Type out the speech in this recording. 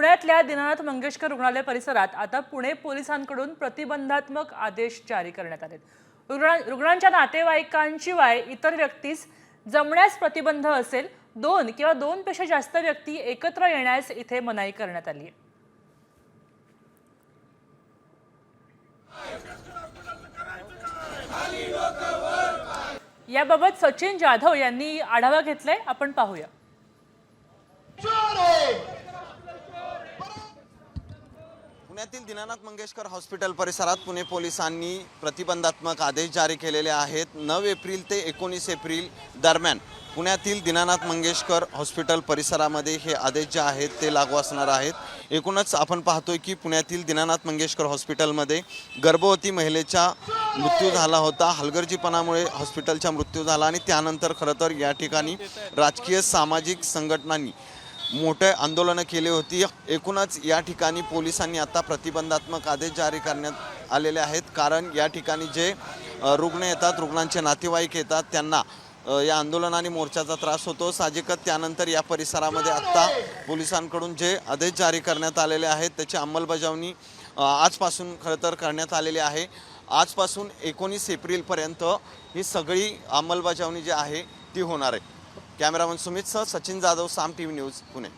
पुण्यातल्या दीनानाथ मंगेशकर रुग्णालय परिसरात आता पुणे पोलिसांकडून प्रतिबंधात्मक आदेश जारी करण्यात आले रुग्णा रुग्णांच्या नातेवाईकांशिवाय इतर व्यक्तीस जमण्यास प्रतिबंध असेल दोन किंवा दोनपेक्षा जास्त व्यक्ती एकत्र येण्यास इथे मनाई करण्यात आली आहे. याबाबत सचिन जाधव यांनी आढावा घेतलाय. आपण पाहूया. पुण्यातील दीनानाथ मंगेशकर हॉस्पिटल परिसरात पुणे पोलिसांनी प्रतिबंधात्मक आदेश जारी केलेले आहेत. नऊ एप्रिल ते एकोणीस एप्रिल दरम्यान पुण्यातील दीनानाथ मंगेशकर हॉस्पिटल परिसरामध्ये हे आदेश जे आहेत ते लागू असणार आहेत. एकूणच आपण पाहतोय की पुण्यातील दीनानाथ मंगेशकर हॉस्पिटलमध्ये गर्भवती महिलेचा मृत्यू झाला होता. हलगर्जीपणामुळे हॉस्पिटलचा मृत्यू झाला आणि त्यानंतर खरं तर या ठिकाणी राजकीय सामाजिक संघटनांनी मोठे आंदोलनं केली होती. एकूणच या ठिकाणी पोलिसांनी आता प्रतिबंधात्मक आदेश जारी करण्यात आलेले आहेत. कारण या ठिकाणी जे रुग्ण येतात रुग्णांचे नातेवाईक येतात त्यांना या आंदोलनाने मोर्चाचा त्रास होतो. साहजिकच त्यानंतर या परिसरामध्ये आत्ता पोलिसांकडून जे आदेश जारी करण्यात आलेले आहेत त्याची अंमलबजावणी आजपासून खरं तर करण्यात आलेली आहे. आजपासून एकोणीस एप्रिलपर्यंत ही सगळी अंमलबजावणी जी आहे ती होणार आहे. Cameraman सुमितसह Sachin Jadhav Saam T V news Pune.